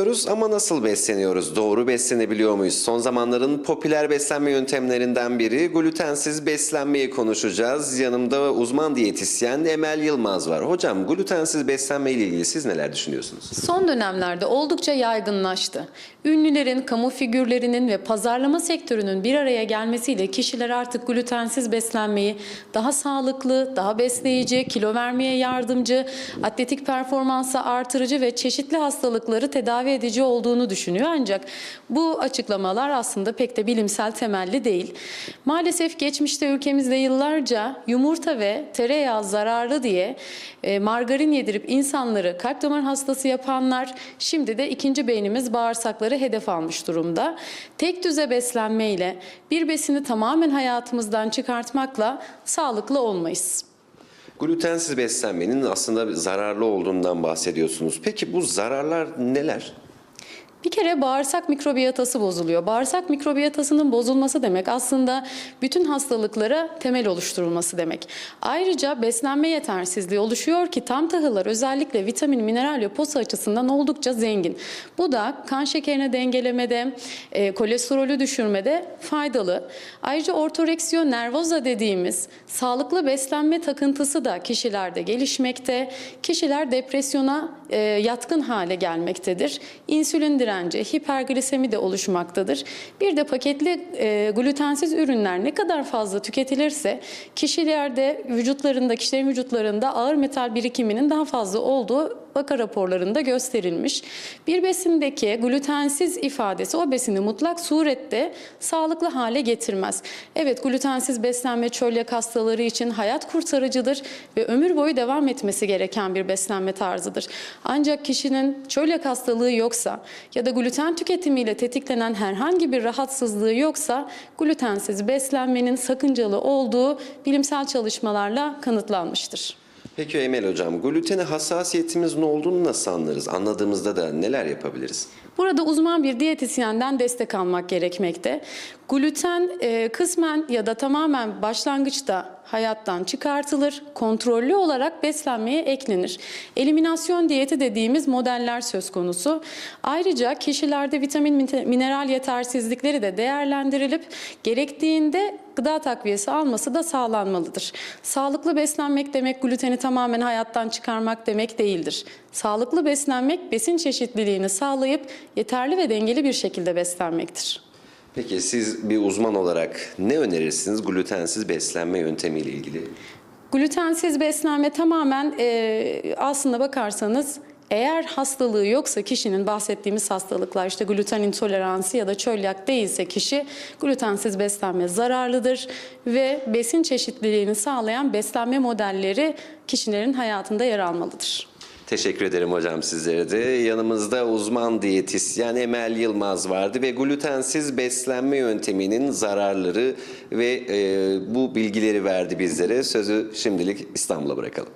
besleniyoruz ama nasıl besleniyoruz? Doğru beslenebiliyor muyuz? Son zamanların popüler beslenme yöntemlerinden biri glutensiz beslenmeyi konuşacağız. Yanımda uzman diyetisyen Emel Yılmaz var. Hocam glutensiz beslenme ile ilgili siz neler düşünüyorsunuz? Son dönemlerde oldukça yaygınlaştı. Ünlülerin, kamu figürlerinin ve pazarlama sektörünün bir araya gelmesiyle kişiler artık glutensiz beslenmeyi daha sağlıklı, daha besleyici, kilo vermeye yardımcı, atletik performansı artırıcı ve çeşitli hastalıkları tedavi edici olduğunu düşünüyor. Ancak bu açıklamalar aslında pek de bilimsel temelli değil. Maalesef geçmişte ülkemizde yıllarca yumurta ve tereyağı zararlı diye e, margarin yedirip insanları kalp damar hastası yapanlar şimdi de ikinci beynimiz bağırsakları hedef almış durumda. Tek düze beslenmeyle bir besini tamamen hayatımızdan çıkartmakla sağlıklı olmayız. Glutensiz beslenmenin aslında zararlı olduğundan bahsediyorsunuz. Peki bu zararlar neler? Bir kere bağırsak mikrobiyatası bozuluyor. Bağırsak mikrobiyatasının bozulması demek aslında bütün hastalıklara temel oluşturulması demek. Ayrıca beslenme yetersizliği oluşuyor ki tam tahıllar özellikle vitamin, mineral ve posa açısından oldukça zengin. Bu da kan şekerini dengelemede, e, kolesterolü düşürmede faydalı. Ayrıca ortoreksiyon nervoza dediğimiz sağlıklı beslenme takıntısı da kişilerde gelişmekte. Kişiler depresyona e, yatkın hale gelmektedir. İnsülin direnci, hiperglisemi de oluşmaktadır. Bir de paketli e, glutensiz ürünler ne kadar fazla tüketilirse kişilerde vücutlarında, kişilerin vücutlarında ağır metal birikiminin daha fazla olduğu vaka raporlarında gösterilmiş. Bir besindeki glutensiz ifadesi o besini mutlak surette sağlıklı hale getirmez. Evet glutensiz beslenme çölyak hastaları için hayat kurtarıcıdır ve ömür boyu devam etmesi gereken bir beslenme tarzıdır. Ancak kişinin çölyak hastalığı yoksa ya da gluten tüketimiyle tetiklenen herhangi bir rahatsızlığı yoksa glutensiz beslenmenin sakıncalı olduğu bilimsel çalışmalarla kanıtlanmıştır. Peki Emel Hocam, glutene hassasiyetimizin olduğunu nasıl anlarız? Anladığımızda da neler yapabiliriz? Burada uzman bir diyetisyenden destek almak gerekmekte. Gluten e, kısmen ya da tamamen başlangıçta hayattan çıkartılır, kontrollü olarak beslenmeye eklenir. Eliminasyon diyeti dediğimiz modeller söz konusu. Ayrıca kişilerde vitamin mineral yetersizlikleri de değerlendirilip gerektiğinde gıda takviyesi alması da sağlanmalıdır. Sağlıklı beslenmek demek gluteni tamamen hayattan çıkarmak demek değildir. Sağlıklı beslenmek besin çeşitliliğini sağlayıp yeterli ve dengeli bir şekilde beslenmektir. Peki siz bir uzman olarak ne önerirsiniz glutensiz beslenme yöntemiyle ilgili? Glutensiz beslenme tamamen e, aslında bakarsanız eğer hastalığı yoksa kişinin bahsettiğimiz hastalıklar işte gluten intoleransı ya da çölyak değilse kişi glutensiz beslenme zararlıdır ve besin çeşitliliğini sağlayan beslenme modelleri kişilerin hayatında yer almalıdır. Teşekkür ederim hocam sizlere de. Yanımızda uzman diyetisyen Emel Yılmaz vardı ve glutensiz beslenme yönteminin zararları ve e, bu bilgileri verdi bizlere. Sözü şimdilik İstanbul'a bırakalım.